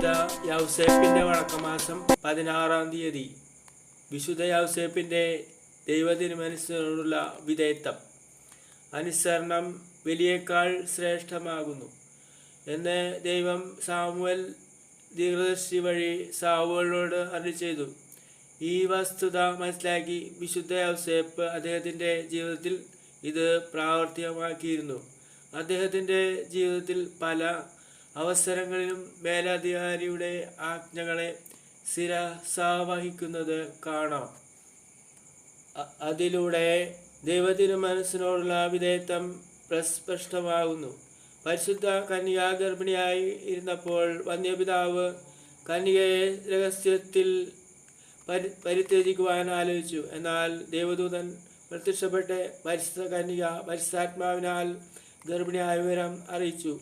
വിശുദ്ധ യൗസേപ്പിന്റെ വടക്കമാസം പതിനാറാം തീയതി. വിശുദ്ധ യൗസേപ്പിന്റെ ദൈവതിരുമനസ്സിനോടുള്ള വിധേയത്വം. അനുസരണം വലിയേക്കാൾ ശ്രേഷ്ഠമാകുന്നു. എന്ന് ദൈവം സാമുവൽ ദീർഘദർശി വഴി സാവുകളോട് അറി ചെയ്തു. ഈ വസ്തുത മനസ്സിലാക്കി വിശുദ്ധ യൗസേപ്പ് അദ്ദേഹത്തിന്റെ ജീവിതത്തിൽ ഇത് പ്രാവർത്തികമാക്കിയിരുന്നു. അദ്ദേഹത്തിന്റെ ജീവിതത്തിൽ പല അവസരങ്ങളിലും മേലധികാരിയുടെ ആജ്ഞകളെ സ്ഥിരസാവഹിക്കുന്നത് കാണാം. അതിലൂടെ ദൈവത്തിനു മനസ്സിനോടുള്ള വിധേയത്വം പ്രസ്പഷ്ടമാകുന്നു. പരിശുദ്ധ കന്യക ഗർഭിണിയായി ഇരുന്നപ്പോൾ വന്യപിതാവ് കന്യകയെ രഹസ്യത്തിൽ പരി പരിത്യജിക്കുവാൻ ആലോചിച്ചു. എന്നാൽ ദേവദൂതൻ പ്രത്യക്ഷപ്പെട്ട് പരിശുദ്ധ കന്യക പരിശുദ്ധാത്മാവിനാൽ ഗർഭിണിയായ വിവരം അറിയിച്ചു.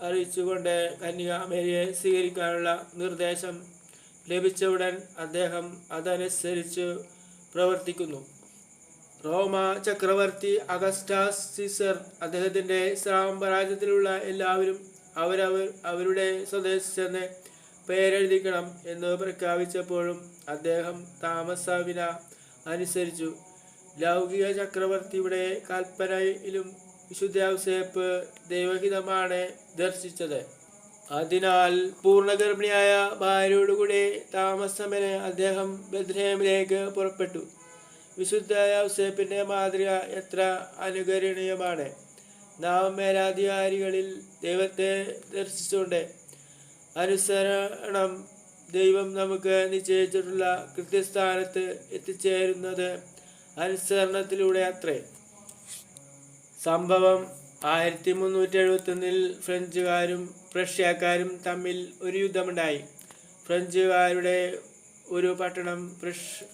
അറിയിച്ചുകൊണ്ട് കന്യക മേരിയെ സ്വീകരിക്കാനുള്ള നിർദ്ദേശം ഉടൻ അദ്ദേഹം അതനുസരിച്ച് പ്രവർത്തിക്കുന്നു. റോമ ചക്രവർത്തി അഗസ്റ്റാസ് സീസർ അദ്ദേഹത്തിന്റെ സാമ്രാജ്യത്തിലുള്ള എല്ലാവരും അവരവർ അവരുടെ സ്വദേശത്ത് ചെന്ന് പേരെഴുതിക്കണം എന്ന് പ്രഖ്യാപിച്ചപ്പോഴും അദ്ദേഹം താമസവിന അനുസരിച്ചു. ലൗകിക ചക്രവർത്തിയുടെ കൽപ്പനയിലും വിശുദ്ധാവസേപ്പ് ദൈവഹിതമാണ് ദർശിച്ചത്. അതിനാൽ പൂർണഗർഭിണിയായ ഭാര്യയോടുകൂടി താമസമന് അദ്ദേഹം ബദ്രേമിലേക്ക് പുറപ്പെട്ടു. വിശുദ്ധ യൗസേപ്പിന്റെ മാതൃക എത്ര അനുകരണീയമാണ്. നാം മേലാധികാരികളിൽ ദൈവത്തെ ദർശിച്ചുകൊണ്ട് അനുസരണം ദൈവം നമുക്ക് നിശ്ചയിച്ചിട്ടുള്ള കൃത്യസ്ഥാനത്ത് എത്തിച്ചേരുന്നത് അനുസരണത്തിലൂടെ അത്രേ സംഭവം ആയിരത്തി മുന്നൂറ്റി എഴുപത്തൊന്നിൽ ഫ്രഞ്ചുകാരും പ്രഷ്യക്കാരും തമ്മിൽ ഒരു യുദ്ധമുണ്ടായി. ഫ്രഞ്ചുകാരുടെ ഒരു പട്ടണം പ്രഷ്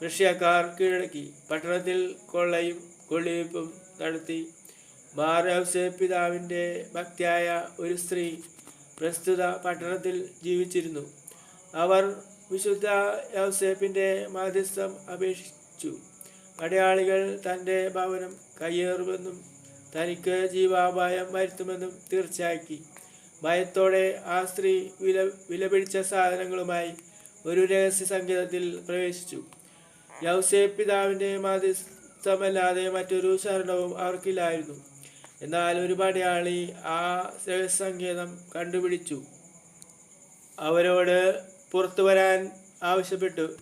പ്രഷ്യക്കാർ കീഴടക്കി. പട്ടണത്തിൽ കൊള്ളയും കൊള്ളിവയ്പ്പും നടത്തി. മാറവ്സെ പിതാവിന്റെ ഭക്തിയായ ഒരു സ്ത്രീ പ്രസ്തുത പട്ടണത്തിൽ ജീവിച്ചിരുന്നു. അവർ വിശുദ്ധ യൗസേപ്പിന്റെ മാധ്യസ്ഥം അപേക്ഷിച്ചു. പടയാളികൾ തന്റെ ഭവനം കയ്യേറുമെന്നും തനിക്ക് ജീവാപായം വരുത്തുമെന്നും തീർച്ചയാക്കി. ഭയത്തോടെ ആ സ്ത്രീ വില വിലപിടിച്ച സാധനങ്ങളുമായി ഒരു രഹസ്യ സംഗീതത്തിൽ പ്രവേശിച്ചു. യൗസേ പിതാവിന്റെ മാധ്യസ്ഥമല്ലാതെ മറ്റൊരു ശരണവും അവർക്കില്ലായിരുന്നു. എന്നാൽ ഒരു പടയാളി ആ രഹസ്യ സംഗീതം കണ്ടുപിടിച്ചു. അവരോട് പുറത്തു വരാൻ ആവശ്യപ്പെട്ടു.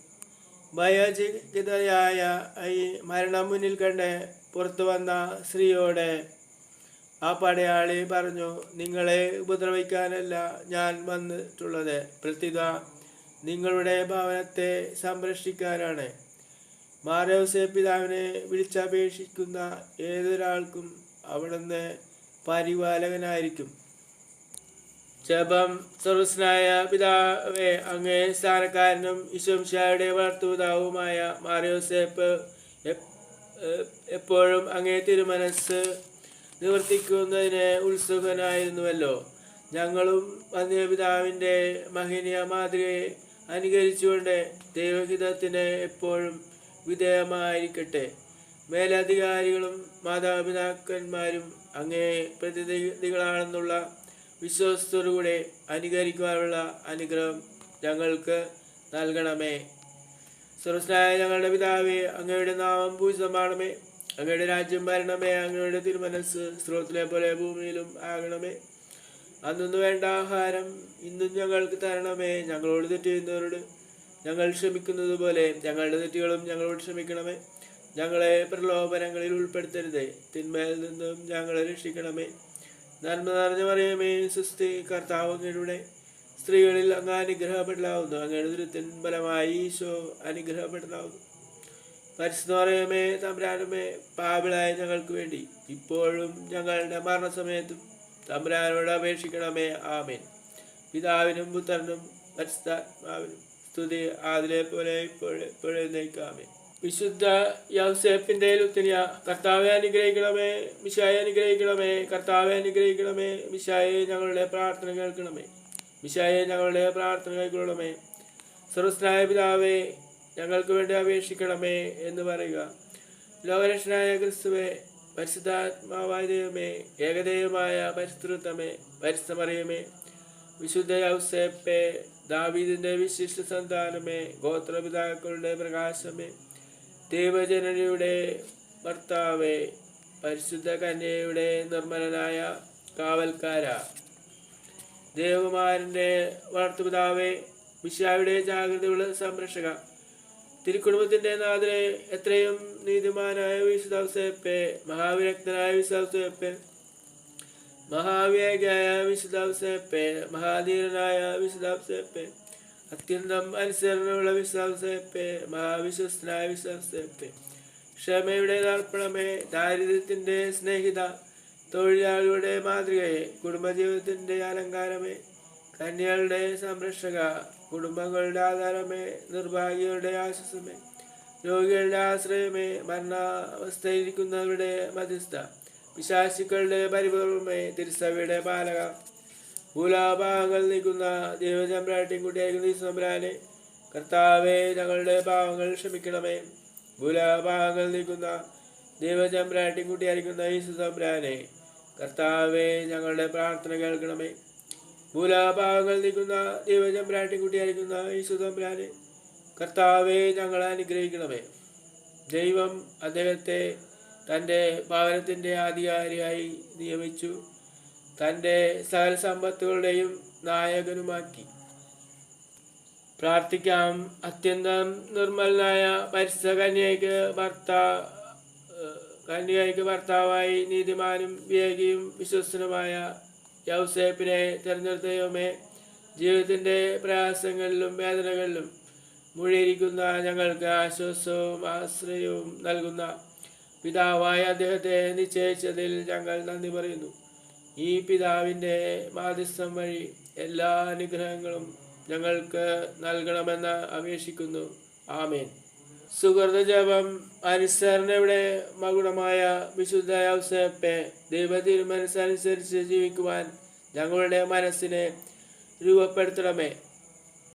ഭയചികിതയായ ഈ മരണം മുന്നിൽ കണ്ട് പുറത്തു വന്ന സ്ത്രീയോട് ആ പടയാളി പറഞ്ഞു നിങ്ങളെ ഉപദ്രവിക്കാനല്ല ഞാൻ വന്നിട്ടുള്ളത്. പ്രത്യുത നിങ്ങളുടെ ഭവനത്തെ സംരക്ഷിക്കാനാണ്. മാരവസെ പിതാവിനെ വിളിച്ചപേക്ഷിക്കുന്ന ഏതൊരാൾക്കും അവിടുന്ന് പരിപാലകനായിരിക്കും. ജപം സർവസ്നായ പിതാവേ അങ്ങേ സ്ഥാനക്കാരനും ഈശ്വംശായുടെ വളർത്തുപിതാവുമായ മാറിയോസേപ്പ് എപ്പോഴും അങ്ങേ തിരുമനസ് നിവർത്തിക്കുന്നതിന് ഉത്സുകനായിരുന്നുവല്ലോ. ഞങ്ങളും വന്യപിതാവിന്റെ മഹിനിയ മാതൃകയെ അനുകരിച്ചുകൊണ്ട് ദൈവഹിതത്തിന് എപ്പോഴും വിധേയമായിരിക്കട്ടെ. മേലധികാരികളും മാതാപിതാക്കന്മാരും അങ്ങേ പ്രതിനിധികളാണെന്നുള്ള വിശ്വാസത്തോടുകൂടെ അനുകരിക്കുവാനുള്ള അനുഗ്രഹം ഞങ്ങൾക്ക് നൽകണമേ. സർവസ്നായ ഞങ്ങളുടെ പിതാവേ അങ്ങയുടെ നാമം പൂജിതമാണമേ അങ്ങയുടെ രാജ്യം ഭരണമേ അങ്ങയുടെ തിരുമനസ് സ്രോത്തിലെ പോലെ ഭൂമിയിലും ആകണമേ. അന്നു വേണ്ട ആഹാരം ഇന്നും ഞങ്ങൾക്ക് തരണമേ. ഞങ്ങളോട് തെറ്റ് ഞങ്ങൾ ക്ഷമിക്കുന്നത് പോലെ ഞങ്ങളുടെ തെറ്റുകളും ഞങ്ങളോട് ക്ഷമിക്കണമേ. ഞങ്ങളെ പ്രലോഭനങ്ങളിൽ ഉൾപ്പെടുത്തരുതേ. തിന്മയിൽ നിന്നും ഞങ്ങളെ രക്ഷിക്കണമേ. നന്മ നിറഞ്ഞ പറയുമേ സുസ്ഥി കർത്താവ് അങ്ങയുടെ സ്ത്രീകളിൽ അങ്ങ് അനുഗ്രഹപ്പെടലാവുന്നു. അങ്ങയുടെ ദുരിതത്തിൻ ഫലമായി ഈശോ അനുഗ്രഹപ്പെടലാവുന്നു. പരിശുദ്ധ പറയുമേ തമ്പുരാനുമേ പാപിളായ ഞങ്ങൾക്ക് വേണ്ടി ഇപ്പോഴും ഞങ്ങളുടെ മരണസമയത്തും തമ്പുരാനോട് അപേക്ഷിക്കണമേ. ആമേൻ. പിതാവിനും പുത്രനും പരിശുദ്ധാത്മാവിനും സ്തുതി അതിലെ പോലെ ഇപ്പോഴേ ഇപ്പോഴേ നയിക്കാമേ വിശുദ്ധ യൗസേപ്പിന്റെ ലുത്തിനിയ കർത്താവെ അനുഗ്രഹിക്കണമേ മിശായെ അനുഗ്രഹിക്കണമേ കർത്താവെ അനുഗ്രഹിക്കണമേ മിശായെ ഞങ്ങളുടെ പ്രാർത്ഥന കേൾക്കണമേ. മിശായെ ഞങ്ങളുടെ പ്രാർത്ഥന കൈക്കൊള്ളണമേ. സർവസ്നായ പിതാവേ ഞങ്ങൾക്ക് വേണ്ടി അപേക്ഷിക്കണമേ എന്ന് പറയുക. ലോകരക്ഷനായ ക്രിസ്തുവെ പരിശുദ്ധാത്മാവായ ദൈവമേ ഏകദൈവമായ പരിശുദ്ധമേ പരിശുദ്ധമറിയമേ വിശുദ്ധ ഔസേപ്പെ ദാവീദിന്റെ വിശിഷ്ട സന്താനമേ ഗോത്രപിതാക്കളുടെ പ്രകാശമേ ദൈവജനനിയുടെ ഭർത്താവേ പരിശുദ്ധ കന്യയുടെ നിർമ്മലനായ കാവൽക്കാര. ദേവകുമാരന്റെ വളർത്തുപിതാവേ വിശ്വാവിടെ ജാഗ്രതയുള്ള സംരക്ഷക. തിരുക്കുടുംബത്തിന്റെ നാഥനെ എത്രയും നീതിമാനായ വിശുദ്ധൗസേപ്പെ മഹാവിരക്തനായ വിശുദ്ധൗസേപ്പെ മഹാവേഗായ വിശുദ്ധൗസേപ്പെ മഹാധീരനായ വിശുദ്ധൗസേപ്പെ അത്യന്തം അനുസരണമുള്ള വിശ്വാസത്തെ മഹാവിശ്വസ്തനായ വിശ്വാസത്തെ ക്ഷമയുടെ തർപ്പണമേ ദാരിദ്ര്യത്തിന്റെ സ്നേഹിത തൊഴിലാളിയുടെ മാതൃകയെ കുടുംബജീവിതത്തിന്റെ അലങ്കാരമേ കന്യകളുടെ സംരക്ഷക കുടുംബങ്ങളുടെ ആധാരമേ നിർഭാഗ്യരുടെ ആശ്വാസമേ രോഗികളുടെ ആശ്രയമേ മരണാവസ്ഥയിരിക്കുന്നവരുടെ മധ്യസ്ഥ വിശാശിക്കളുടെ പരിപൂർമ്മേ തിരുസഭയുടെ പാലക. ഭൂലാഭാഗങ്ങൾ നീക്കുന്ന ദൈവചമ്പ്രാട്ടിയും കുട്ടിയായിരിക്കുന്ന ഈ സംബ്രാനെ കർത്താവെ ഞങ്ങളുടെ പാവങ്ങൾ ക്ഷമിക്കണമേ. ഭൂലാഭാഗങ്ങൾ നീക്കുന്ന ദൈവചമ്പ്രാട്ടിയും കുട്ടിയായിരിക്കുന്ന ഈ സംബ്രാനെ കർത്താവെ ഞങ്ങളുടെ പ്രാർത്ഥന കേൾക്കണമേ. ഭൂലാഭാഗങ്ങൾ നിൽക്കുന്ന ദൈവചമ്പ്രാട്ടിയും കുട്ടിയായിരിക്കുന്ന ഈ സുതമ്പ്രാനെ കർത്താവെ ഞങ്ങളെ അനുഗ്രഹിക്കണമേ. ദൈവം അദ്ദേഹത്തെ തന്റെ ഭവനത്തിന്റെ അധികാരിയായി നിയമിച്ചു. തന്റെ സകല സമ്പത്തുകളുടെയും നായകനുമാക്കി. പ്രാർത്ഥിക്കാം. അത്യന്തം നിർമ്മലനായ പരിസ്ഥ ഭർത്താവ് ഭർത്ത കന്യയ്ക്ക് ഭർത്താവായി നീതിമാനും വിവേകിയും വിശ്വസനുമായ യൗസേപ്പിനെ തിരഞ്ഞെടുത്തയുമേ ജീവിതത്തിന്റെ പ്രയാസങ്ങളിലും വേദനകളിലും മുഴിയിരിക്കുന്ന ഞങ്ങൾക്ക് ആശ്വാസവും ആശ്രയവും നൽകുന്ന പിതാവായ അദ്ദേഹത്തെ നിശ്ചയിച്ചതിൽ ഞങ്ങൾ നന്ദി പറയുന്നു. ഈ പിതാവിന്റെ മാധ്യസ്ഥം വഴി എല്ലാ അനുഗ്രഹങ്ങളും ഞങ്ങൾക്ക് നൽകണമെന്ന് അപേക്ഷിക്കുന്നു. ആമേൻ. സുഹൃത ജപം അനുസരണയുടെ മകുടമായ വിശുദ്ധ ഔസേപ്പെ ദൈവതീരുമനസ്സനുസരിച്ച് ജീവിക്കുവാൻ ഞങ്ങളുടെ മനസ്സിനെ രൂപപ്പെടുത്തണമേ.